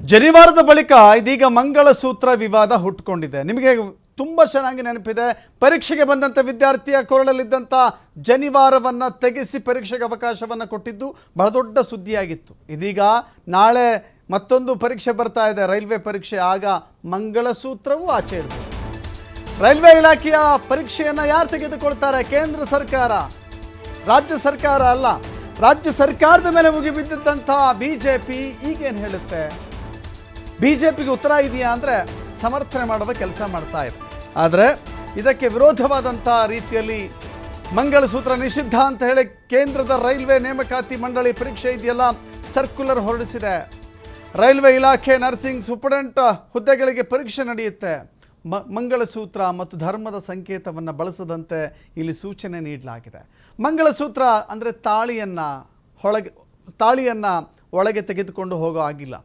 ಜನಿವಾರದ ಬಳಿಕ ಇದೀಗ ಮಂಗಳಸೂತ್ರ ವಿವಾದ ಹುಟ್ಟುಕೊಂಡಿದೆ ನಿಮಗೆ ತುಂಬ ಚೆನ್ನಾಗಿ ನೆನಪಿದೆ, ಪರೀಕ್ಷೆಗೆ ಬಂದಂಥ ವಿದ್ಯಾರ್ಥಿಯ ಕೊರಳಲ್ಲಿದ್ದಂಥ ಜನಿವಾರವನ್ನು ತೆಗೆಸಿ ಪರೀಕ್ಷೆಗೆ ಅವಕಾಶವನ್ನು ಕೊಟ್ಟಿದ್ದು ಬಹಳ ದೊಡ್ಡ ಸುದ್ದಿಯಾಗಿತ್ತು. ಇದೀಗ ನಾಳೆ ಮತ್ತೊಂದು ಪರೀಕ್ಷೆ ಬರ್ತಾ ಇದೆ, ರೈಲ್ವೆ ಪರೀಕ್ಷೆ. ಆಗ ಮಂಗಳಸೂತ್ರವೂ ಆಚೆ ಇರುತ್ತೆ. ರೈಲ್ವೆ ಇಲಾಖೆಯ ಪರೀಕ್ಷೆಯನ್ನು ಯಾರು ತೆಗೆದುಕೊಳ್ತಾರೆ? ಕೇಂದ್ರ ಸರ್ಕಾರ? ರಾಜ್ಯ ಸರ್ಕಾರ ಅಲ್ಲ. ರಾಜ್ಯ ಸರ್ಕಾರದ ಮೇಲೆ ಮುಗಿಬಿದ್ದಂಥ ಬಿ ಜೆ ಪಿ ಈಗೇನು ಹೇಳುತ್ತೆ? ಬಿ ಜೆ ಪಿಗೆ ಉತ್ತರ ಇದೆಯಾ ಅಂದರೆ ಸಮರ್ಥನೆ ಮಾಡುವ ಕೆಲಸ ಮಾಡ್ತಾ ಇದೆ. ಆದರೆ ಇದಕ್ಕೆ ವಿರೋಧವಾದಂಥ ರೀತಿಯಲ್ಲಿ ಮಂಗಳಸೂತ್ರ ನಿಷಿದ್ಧ ಅಂತ ಹೇಳಿ ಕೇಂದ್ರದ ರೈಲ್ವೆ ನೇಮಕಾತಿ ಮಂಡಳಿ ಪರೀಕ್ಷೆ ಇದೆಯಲ್ಲ, ಸರ್ಕ್ಯುಲರ್ ಹೊರಡಿಸಿದೆ. ರೈಲ್ವೆ ಇಲಾಖೆ ನರ್ಸಿಂಗ್ ಸೂಪರ್ಡೆಂಟ್ ಹುದ್ದೆಗಳಿಗೆ ಪರೀಕ್ಷೆ ನಡೆಯುತ್ತೆ. ಮ, ಮಂಗಳಸೂತ್ರ ಮತ್ತು ಧರ್ಮದ ಸಂಕೇತವನ್ನು ಬಳಸದಂತೆ ಇಲ್ಲಿ ಸೂಚನೆ ನೀಡಲಾಗಿದೆ. ಮಂಗಳಸೂತ್ರ ಅಂದರೆ ತಾಳಿಯನ್ನು ಒಳಗೆ ತಾಳಿಯನ್ನು ಒಳಗೆ ತೆಗೆದುಕೊಂಡು ಹೋಗೋ ಆಗಿಲ್ಲ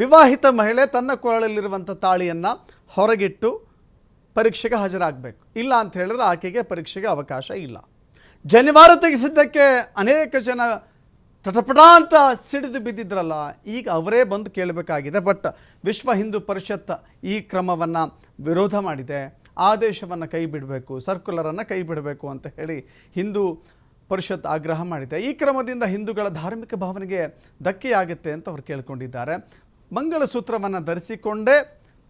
ವಿವಾಹಿತ ಮಹಿಳೆ ತನ್ನ ಕೊರಳಲ್ಲಿರುವಂಥ ತಾಳಿಯನ್ನು ಹೊರಗಿಟ್ಟು ಪರೀಕ್ಷೆಗೆ ಹಾಜರಾಗಬೇಕು. ಇಲ್ಲ ಅಂತ ಹೇಳಿದ್ರೆ ಆಕೆಗೆ ಪರೀಕ್ಷೆಗೆ ಅವಕಾಶ ಇಲ್ಲ. ಜನಿವಾರ ತೆಗೆಸಿದ್ದಕ್ಕೆ ಅನೇಕ ಜನ ತಟಪಟ ಅಂತ ಸಿಡಿದು ಬಿದ್ದಿದ್ರಲ್ಲ, ಈಗ ಅವರೇ ಬಂದು ಕೇಳಬೇಕಾಗಿದೆ. ಬಟ್ ವಿಶ್ವ ಹಿಂದೂ ಪರಿಷತ್ ಈ ಕ್ರಮವನ್ನು ವಿರೋಧ ಮಾಡಿದೆ. ಆದೇಶವನ್ನು ಕೈ ಬಿಡಬೇಕು ಸರ್ಕ್ಯುಲರನ್ನು ಕೈ ಬಿಡಬೇಕು ಅಂತ ಹೇಳಿ ಹಿಂದೂ ಪರಿಷತ್ ಆಗ್ರಹ ಮಾಡಿದೆ. ಈ ಕ್ರಮದಿಂದ ಹಿಂದೂಗಳ ಧಾರ್ಮಿಕ ಭಾವನೆಗೆ ಧಕ್ಕೆಯಾಗುತ್ತೆ ಅಂತ ಅವರು ಕೇಳ್ಕೊಂಡಿದ್ದಾರೆ. ಮಂಗಳಸೂತ್ರವನ್ನು ಧರಿಸಿಕೊಂಡೇ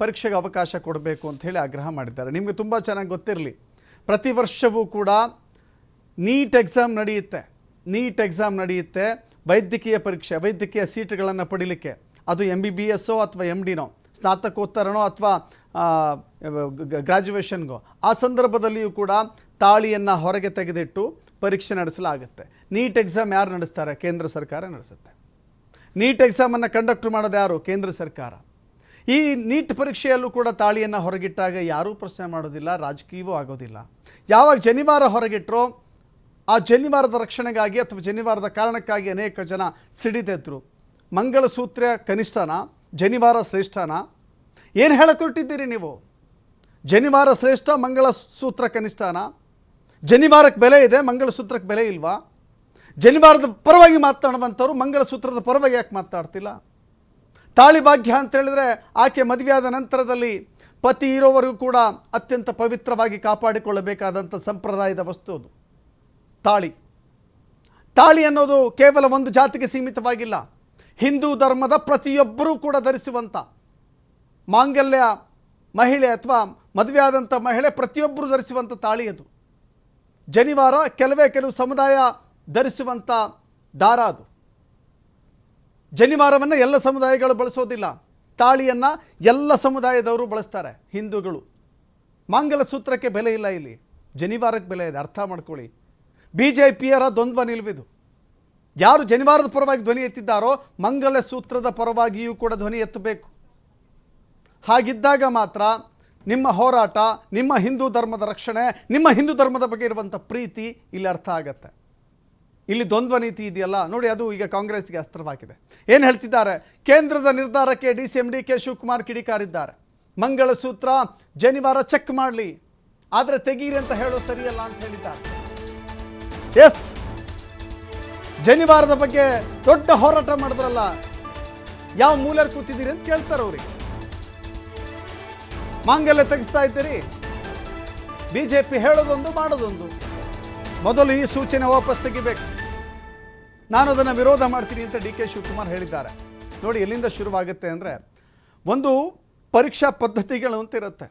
ಪರೀಕ್ಷೆಗೆ ಅವಕಾಶ ಕೊಡಬೇಕು ಅಂತ ಹೇಳಿ ಆಗ್ರಹ ಮಾಡಿದ್ದಾರೆ. ನಿಮಗೆ ತುಂಬ ಚೆನ್ನಾಗಿ ಗೊತ್ತಿರಲಿ. ಪ್ರತಿ ವರ್ಷವೂ ಕೂಡ ನೀಟ್ ಎಕ್ಸಾಮ್ ನಡೆಯುತ್ತೆ. ನೀಟ್ ಎಕ್ಸಾಮ್ ನಡೆಯುತ್ತೆ. ವೈದ್ಯಕೀಯ ಪರೀಕ್ಷೆ, ವೈದ್ಯಕೀಯ ಸೀಟುಗಳನ್ನು ಪಡಿಲಿಕ್ಕೆ. ಅದು ಎಂ ಬಿ ಬಿ ಎಸ್ಸೋ ಅಥವಾ ಎಂ ಡಿನೋ ಸ್ನಾತಕೋತ್ತರನೋ ಅಥವಾ ಗ್ರ್ಯಾಜುಯೇಷನ್ಗೋ ಆ ಸಂದರ್ಭದಲ್ಲಿಯೂ ಕೂಡ ತಾಳಿಯನ್ನು ಹೊರಗೆ ತೆಗೆದಿಟ್ಟು ಪರೀಕ್ಷೆ ನಡೆಸಲಾಗುತ್ತೆ. ನೀಟ್ ಎಕ್ಸಾಮ್ ಯಾರು ನಡೆಸ್ತಾರೆ? ಕೇಂದ್ರ ಸರ್ಕಾರ ನಡೆಸುತ್ತೆ. ನೀಟ್ ಎಕ್ಸಾಮನ್ನು ಕಂಡಕ್ಟ್ ಮಾಡೋದು ಯಾರು? ಕೇಂದ್ರ ಸರ್ಕಾರ. ಈ ನೀಟ್ ಪರೀಕ್ಷೆಯಲ್ಲೂ ಕೂಡ ತಾಳಿಯನ್ನು ಹೊರಗಿಟ್ಟಾಗ ಯಾರೂ ಪ್ರಶ್ನೆ ಮಾಡೋದಿಲ್ಲ, ರಾಜಕೀಯವೂ ಆಗೋದಿಲ್ಲ. ಯಾವಾಗ ಜನಿವಾರ ಹೊರಗಿಟ್ಟರೋ ಆ ಜನಿವಾರದ ರಕ್ಷಣೆಗಾಗಿ ಅಥವಾ ಜನಿವಾರದ ಕಾರಣಕ್ಕಾಗಿ ಅನೇಕ ಜನ ಸಿಡಿದೆದ್ರು. ಮಂಗಳಸೂತ್ರ ಕನಿಷ್ಠನ ಜನಿವಾರ ಶ್ರೇಷ್ಠನ. ಏನು ಹೇಳಕ್ಕೆ ಹೊರಟಿದ್ದೀರಿ ನೀವು? ಜನಿವಾರ ಶ್ರೇಷ್ಠ, ಮಂಗಳಸೂತ್ರ ಕನಿಷ್ಠನ. ಜನಿವಾರಕ್ಕೆ ಬೆಲೆ ಇದೆ, ಮಂಗಳಸೂತ್ರಕ್ಕೆ ಬೆಲೆ ಇಲ್ವಾ? ಜನಿವಾರದ ಪರವಾಗಿ ಮಾತನಾಡುವಂಥವ್ರು ಮಂಗಳಸೂತ್ರದ ಪರವಾಗಿ ಯಾಕೆ ಮಾತಾಡ್ತಿಲ್ಲ? ತಾಳಿ ಭಾಗ್ಯ ಅಂತ ಹೇಳಿದ್ರೆ ಆಕೆ ಮದುವೆಯಾದ ನಂತರದಲ್ಲಿ ಪತಿ ಇರೋವರೆಗೂ ಕೂಡ ಅತ್ಯಂತ ಪವಿತ್ರವಾಗಿ ಕಾಪಾಡಿಕೊಳ್ಳಬೇಕಾದಂಥ ಸಂಪ್ರದಾಯದ ವಸ್ತು ಅದು. ತಾಳಿ. ತಾಳಿ ಅನ್ನೋದು ಕೇವಲ ಒಂದು ಜಾತಿಗೆ ಸೀಮಿತವಾಗಿಲ್ಲ. ಹಿಂದೂ ಧರ್ಮದ ಪ್ರತಿಯೊಬ್ಬರೂ ಕೂಡ ಧರಿಸುವಂಥ ಮಾಂಗಲ್ಯ ಮಹಿಳೆ ಅಥವಾ ಮದುವೆಯಾದಂಥ ಮಹಿಳೆ ಪ್ರತಿಯೊಬ್ಬರು ಧರಿಸುವಂಥ ತಾಳಿ ಅದು. ಜನಿವಾರ ಕೆಲವೇ ಕೆಲವು ಸಮುದಾಯ ಧರಿಸುವಂಥ ದಾರ ಅದು. ಜನಿವಾರವನ್ನು ಎಲ್ಲ ಸಮುದಾಯಗಳು ಬಳಸೋದಿಲ್ಲ. ತಾಳಿಯನ್ನು ಎಲ್ಲ ಸಮುದಾಯದವರು ಬಳಸ್ತಾರೆ, ಹಿಂದೂಗಳು. ಮಾಂಗಲ ಸೂತ್ರಕ್ಕೆ ಬೆಲೆ ಇಲ್ಲ ಇಲ್ಲಿ. ಜನಿವಾರಕ್ಕೆ ಬೆಲೆ ಇದೆ, ಅರ್ಥ ಮಾಡ್ಕೊಳ್ಳಿ. ಬಿ ಜೆ ಪಿಯರ ದ್ವಂದ್ವ ನಿಲುವಿದು. ಯಾರು ಜನಿವಾರದ ಪರವಾಗಿ ಧ್ವನಿ ಎತ್ತಿದ್ದಾರೋ, ಮಂಗಲ ಸೂತ್ರದ ಪರವಾಗಿಯೂ ಕೂಡ ಧ್ವನಿ ಎತ್ತಬೇಕು. ಹಾಗಿದ್ದಾಗ ಮಾತ್ರ ನಿಮ್ಮ ಹೋರಾಟ, ನಿಮ್ಮ ಹಿಂದೂ ಧರ್ಮದ ರಕ್ಷಣೆ, ನಿಮ್ಮ ಹಿಂದೂ ಧರ್ಮದ ಬಗ್ಗೆ ಇರುವಂಥ ಪ್ರೀತಿ ಇಲ್ಲಿ ಅರ್ಥ ಆಗತ್ತೆ. ಇಲ್ಲಿ ದ್ವಂದ್ವ ನೀತಿ ಇದೆಯಲ್ಲ? ನೋಡಿ, ಅದು ಈಗ ಕಾಂಗ್ರೆಸ್ಗೆ ಅಸ್ತ್ರವಾಗಿದೆ. ಏನು ಹೇಳ್ತಿದ್ದಾರೆ? ಕೇಂದ್ರದ ನಿರ್ಧಾರಕ್ಕೆ D C M D K Shivakumar ಕಿಡಿಕಾರಿದ್ದಾರೆ. ಮಂಗಳಸೂತ್ರ, ಜನಿವಾರ ಚೆಕ್ ಮಾಡಲಿ. ಆದರೆ ತೆಗೀರಿ ಅಂತ ಹೇಳೋ ಸರಿಯಲ್ಲ ಅಂತ ಹೇಳಿದ್ದಾರೆ. ಎಸ್! ಜನಿವಾರದ ಬಗ್ಗೆ ದೊಡ್ಡ ಹೋರಾಟ ಮಾಡಿದ್ರಲ್ಲ? ಯಾವ ಮೂಲೆಯಲ್ಲಿ ಕೂತಿದ್ದೀರಿ ಅಂತ ಕೇಳ್ತಾರೆ ಅವ್ರಿಗೆ. ಮಾಂಗಲ್ಯ ತೆಗಿಸ್ತಾ ಇದ್ದೀರಿ. ಬಿ ಜೆ ಪಿ ಹೇಳೋದೊಂದು ಮಾಡೋದೊಂದು. ಮೊದಲು ಈ ಸೂಚನೆ ವಾಪಸ್ ತೆಗಿಬೇಕು. ನಾನು ಅದನ್ನು ವಿರೋಧ ಮಾಡ್ತೀನಿ ಅಂತ ಡಿ ಕೆ ಶಿವಕುಮಾರ್ ಹೇಳಿದ್ದಾರೆ. ನೋಡಿ, ಎಲ್ಲಿಂದ ಶುರುವಾಗುತ್ತೆ ಅಂದರೆ, ಒಂದು ಪರೀಕ್ಷಾ ಪದ್ಧತಿಗಳು ಅಂತ ಇರುತ್ತೆ.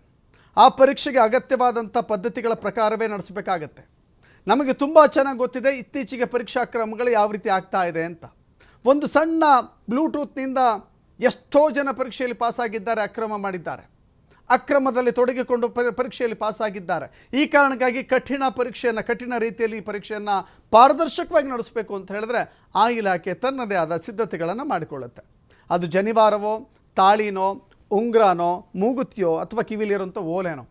ಆ ಪರೀಕ್ಷೆಗೆ ಅಗತ್ಯವಾದಂಥ ಪದ್ಧತಿಗಳ ಪ್ರಕಾರವೇ ನಡೆಸಬೇಕಾಗತ್ತೆ. ನಮಗೆ ತುಂಬ ಚೆನ್ನಾಗಿ ಗೊತ್ತಿದೆ, ಇತ್ತೀಚೆಗೆ ಪರೀಕ್ಷಾ ಕ್ರಮಗಳು ಯಾವ ರೀತಿ ಆಗ್ತಾ ಇದೆ ಅಂತ. ಒಂದು ಸಣ್ಣ ಬ್ಲೂಟೂತ್ನಿಂದ ಎಷ್ಟೋ ಜನ ಪರೀಕ್ಷೆಯಲ್ಲಿ ಪಾಸಾಗಿದ್ದಾರೆ, ಅಕ್ರಮ ಮಾಡಿದ್ದಾರೆ. ಅಕ್ರಮದಲ್ಲಿ ತೊಡಗಿಕೊಂಡು ಪರಿ- ಪರೀಕ್ಷೆಯಲ್ಲಿ ಪಾಸಾಗಿದ್ದಾರೆ. ಈ ಕಾರಣಕ್ಕಾಗಿ ಕಠಿಣ ಪರೀಕ್ಷೆಯನ್ನು, ಕಠಿಣ ರೀತಿಯಲ್ಲಿ ಈ ಪರೀಕ್ಷೆಯನ್ನು ಪಾರದರ್ಶಕವಾಗಿ ನಡೆಸಬೇಕು ಅಂತ ಹೇಳಿದ್ರೆ ಆ ಇಲಾಖೆ ತನ್ನದೇ ಆದ ಸಿದ್ಧತೆಗಳನ್ನು ಮಾಡಿಕೊಳ್ಳುತ್ತೆ. ಅದು ಜನಿವಾರವೋ, ತಾಳಿನೋ, ಉಂಗ್ರಾನೋ, ಮೂಗುತಿಯೋ ಅಥವಾ ಕಿವಿಲಿರುವಂಥ ಓಲೆನೋ,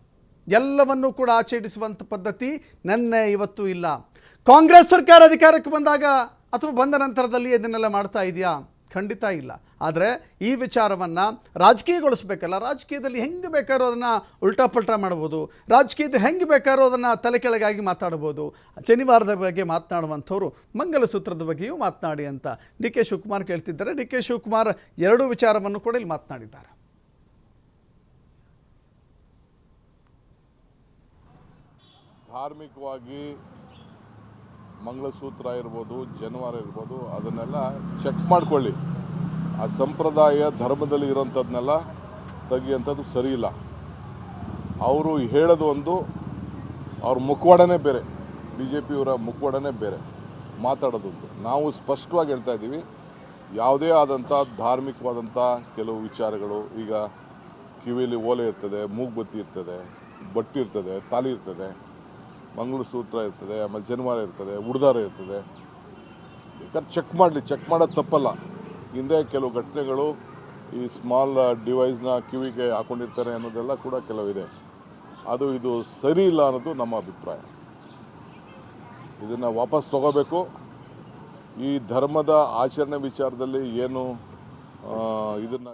ಎಲ್ಲವನ್ನೂ ಕೂಡ ಆಚರಿಸುವಂಥ ಪದ್ಧತಿ ನೆನ್ನೆ ಇವತ್ತು ಇಲ್ಲ. ಕಾಂಗ್ರೆಸ್ ಸರ್ಕಾರ ಅಧಿಕಾರಕ್ಕೆ ಬಂದಾಗ ಅಥವಾ ಬಂದ ನಂತರದಲ್ಲಿ ಇದನ್ನೆಲ್ಲ ಮಾಡ್ತಾ ಇದೆಯಾ? ಖಂಡಿತ ಇಲ್ಲ. ಆದರೆ ಈ ವಿಚಾರವನ್ನು ರಾಜಕೀಯಗೊಳಿಸ್ಬೇಕಲ್ಲ, ರಾಜಕೀಯದಲ್ಲಿ ಹೆಂಗೆ ಬೇಕಾದ್ರೂ ಅದನ್ನು ಉಲ್ಟಾ ಪಲ್ಟಾ ಮಾಡ್ಬೋದು, ರಾಜಕೀಯದ ಹೆಂಗೆ ಬೇಕಾದ್ರೂ ಅದನ್ನು ತಲೆ ಕೆಳಗಾಗಿ ಮಾತಾಡ್ಬೋದು. ಶನಿವಾರದ ಬಗ್ಗೆ ಮಾತನಾಡುವಂಥವ್ರು ಮಂಗಲಸೂತ್ರದ ಬಗ್ಗೆಯೂ ಮಾತನಾಡಿ ಅಂತ ಡಿ ಕೆ ಶಿವಕುಮಾರ್ ಕೇಳ್ತಿದ್ದಾರೆ. ಡಿ ಕೆ ಶಿವಕುಮಾರ್ ಎರಡೂ ವಿಚಾರವನ್ನು ಕೂಡ ಇಲ್ಲಿ ಮಾತನಾಡಿದ್ದಾರೆ. ಧಾರ್ಮಿಕವಾಗಿ ಮಂಗಳಸೂತ್ರ ಇರ್ಬೋದು ಜನವಾರ ಇರ್ಬೋದು, ಅದನ್ನೆಲ್ಲ ಚೆಕ್ ಮಾಡ್ಕೊಳ್ಳಿ. ಆ ಸಂಪ್ರದಾಯ ಧರ್ಮದಲ್ಲಿ ಇರೋಂಥದ್ದನ್ನೆಲ್ಲ ತೆಗಿಯೋಂಥದ್ದು ಸರಿ ಇಲ್ಲ. ಅವರು ಹೇಳೋದು ಒಂದು, ಅವ್ರ ಮುಖವಾಡನೇ ಬೇರೆ ಬಿ ಜೆ ಪಿಯವರ ಮುಖವಾಡನೇ ಬೇರೆ ಮಾತಾಡೋದೊಂದು ನಾವು ಸ್ಪಷ್ಟವಾಗಿ ಹೇಳ್ತಾ ಇದ್ದೀವಿ, ಯಾವುದೇ ಆದಂಥ ಧಾರ್ಮಿಕವಾದಂಥ ಕೆಲವು ವಿಚಾರಗಳು, ಈಗ ಕಿವಿಯಲ್ಲಿ ಓಲೆ ಇರ್ತದೆ ಮೂಗ್ಬತ್ತಿ ಇರ್ತದೆ, ಬಟ್ಟಿ ಇರ್ತದೆ, ತಾಲಿ ಇರ್ತದೆ ಮಂಗಳಸೂತ್ರ ಇರ್ತದೆ, ಆಮೇಲೆ ಜನವಾರ ಇರ್ತದೆ, ಉಡ್ದಾರ ಇರ್ತದೆ. ಯಾಕಂದ್ರೆ ಚೆಕ್ ಮಾಡಲಿ ಚೆಕ್ ಮಾಡೋದು ತಪ್ಪಲ್ಲ. ಹಿಂದೆ ಕೆಲವು ಘಟನೆಗಳು ಈ ಸ್ಮಾಲ್ ಡಿವೈಸ್ನ ಕಿವಿಗೆ ಹಾಕೊಂಡಿರ್ತಾರೆ ಅನ್ನೋದೆಲ್ಲ ಕೂಡ ಕೆಲವಿದೆ. ಅದು ಇದು ಸರಿ ಇಲ್ಲ ಅನ್ನೋದು ನಮ್ಮ ಅಭಿಪ್ರಾಯ. ಇದನ್ನು ವಾಪಸ್ ತಗೋಬೇಕು. ಈ ಧರ್ಮದ ಆಚರಣೆ ವಿಚಾರದಲ್ಲಿ ಏನು ಇದನ್ನು